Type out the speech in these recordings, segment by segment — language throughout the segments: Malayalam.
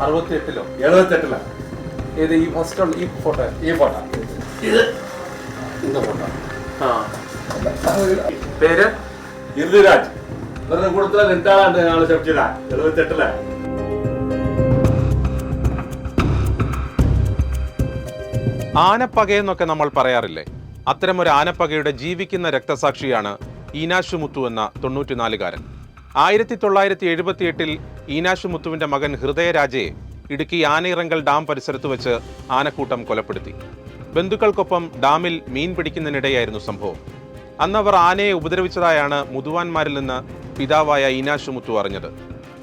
അറുപത്തിയെട്ടിലോ? എഴുപത്തെട്ടിലോ ഇത് ഈ ഫസ്റ്റ് ഉള്ള ഈ ഫോട്ടോ ഈ ഫോട്ടോ. ഇത്. ഇന്ന ഫോട്ടോ. ആ. പേര്? ഇർദിരാജ് ഇവരുടെ കൂട്ടത്തിലെ രണ്ടാളാണ് ഞങ്ങൾ ശബ്ജില എഴുപത്തെട്ടിലെ ആനപ്പകയെന്നൊക്കെ നമ്മൾ പറയാറില്ലേ? അത്തരമൊരു ആനപ്പകയുടെ ജീവിക്കുന്ന രക്തസാക്ഷിയാണ് ഈനാശുമുത്തു എന്ന തൊണ്ണൂറ്റിനാലുകാരൻ. ആയിരത്തി തൊള്ളായിരത്തി എഴുപത്തിയെട്ടിൽ ഈനാശു മുത്തുവിന്റെ മകൻ ഹൃദയരാജയെ ഇടുക്കി ആനയിറങ്കൽ ഡാം പരിസരത്ത് വെച്ച് ആനക്കൂട്ടം കൊലപ്പെടുത്തി. ബന്ധുക്കൾക്കൊപ്പം ഡാമിൽ മീൻ പിടിക്കുന്നതിനിടെയായിരുന്നു സംഭവം. അന്നവർ ആനയെ ഉപദ്രവിച്ചതായാണ് മുതുവാന്മാരിൽ നിന്ന് പിതാവായ ഈനാശു മുത്തു അറിഞ്ഞത്.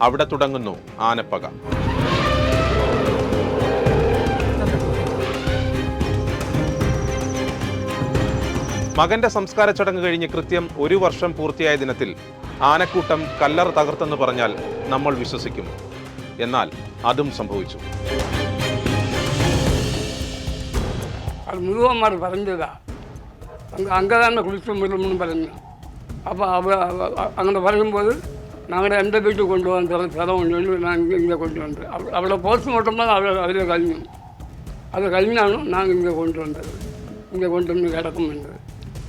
അവിടെ തുടങ്ങുന്നു ആനപ്പക. മകന്റെ സംസ്കാര ചടങ്ങ് കഴിഞ്ഞ് കൃത്യം ഒരു വർഷം പൂർത്തിയായ ദിനത്തിൽ ആനക്കൂട്ടം കല്ലർ തകർത്തെന്ന് പറഞ്ഞാൽ നമ്മൾ വിശ്വസിക്കും. എന്നാൽ അതും സംഭവിച്ചു. അത് മുഴുവന്മാർ പറഞ്ഞതാ. അങ്ങ് തന്നെ കുളിച്ചു മുഴുവൻ പറഞ്ഞു അപ്പോൾ അവ അങ്ങനെ പറയുമ്പോൾ ഞങ്ങളുടെ എന്റെ വീട്ടിൽ കൊണ്ടുപോകാൻ ചില സ്ഥലമുണ്ട് ഞാൻ ഇങ്ങനെ കൊണ്ടുവന്നത് അവിടെ പോസ്റ്റ്മോർട്ടം അവിടെ അവർ കഴിഞ്ഞു. അത് കഴിഞ്ഞാണ് ഞാൻ ഇങ്ങനെ കൊണ്ടുവന്നത്. ഇങ്ങനെ കൊണ്ടുവന്ന് കിടക്കുന്നുണ്ട്.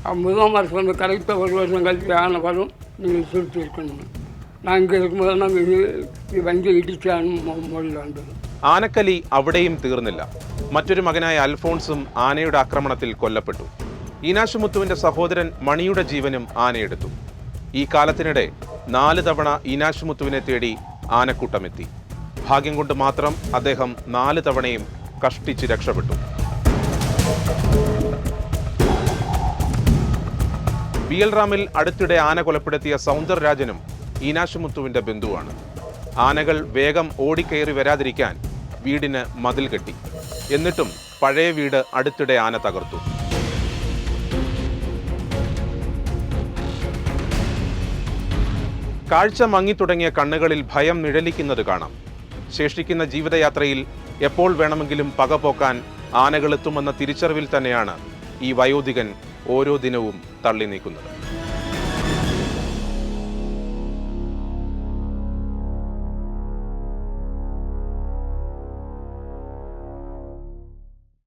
ആ മുഴുവന്മാർ കറക്റ്റ് ഒരു വർഷം കഴിച്ച് ആണ് വരും. நீங்கள் சுருட்டி இருக்கணும் நான் இங்கே இருக்கும்போது நான் ഈ വണ്ടി ഇടിച്ചാണ് മുകളിൽ വന്നത് ആനക്കലി അവിടെയും തീർന്നില്ല മറ്റൊരു മകനായ അൽഫോൺസും ആനയുടെ ആക്രമണത്തിൽ കൊല്ലപ്പെട്ടു ഈനാശുമുത്തുവിന്റെ സഹോദരൻ മണിയുടെ ജീവനും ആനയെടുത്തു ഈ കാലത്തിനിടെ നാല് തവണ ഈനാശുമുത്തുവിനെ തേടി ആനക്കൂട്ടമെത്തി ഭാഗ്യം കൊണ്ട് മാത്രം അദ്ദേഹം നാല് തവണയും കഷ്ടിച്ച് രക്ഷപ്പെട്ടു ബി എൽ റാമിൽ അടുത്തിടെ ആന കൊലപ്പെടുത്തിയ സൗന്ദർരാജനും ഈനാശുമുത്തുവിന്റെ ബന്ധുവാണ്. ആനകൾ വേഗം ഓടിക്കയറി വരാതിരിക്കാൻ വീടിന് മതിൽ കെട്ടി. എന്നിട്ടും പഴയ വീട് അടുത്തിടെ ആന തകർത്തു. കാഴ്ച മങ്ങിത്തുടങ്ങിയ കണ്ണുകളിൽ ഭയം നിഴലിക്കുന്നത് കാണാം. ശേഷിക്കുന്ന ജീവിതയാത്രയിൽ എപ്പോൾ വേണമെങ്കിലും പക പോക്കാൻ ആനകളെത്തുമെന്ന തിരിച്ചറിവിൽ തന്നെയാണ് ഈ വയോധികൻ ഓരോ ദിനവും തള്ളി നീക്കുന്നത്.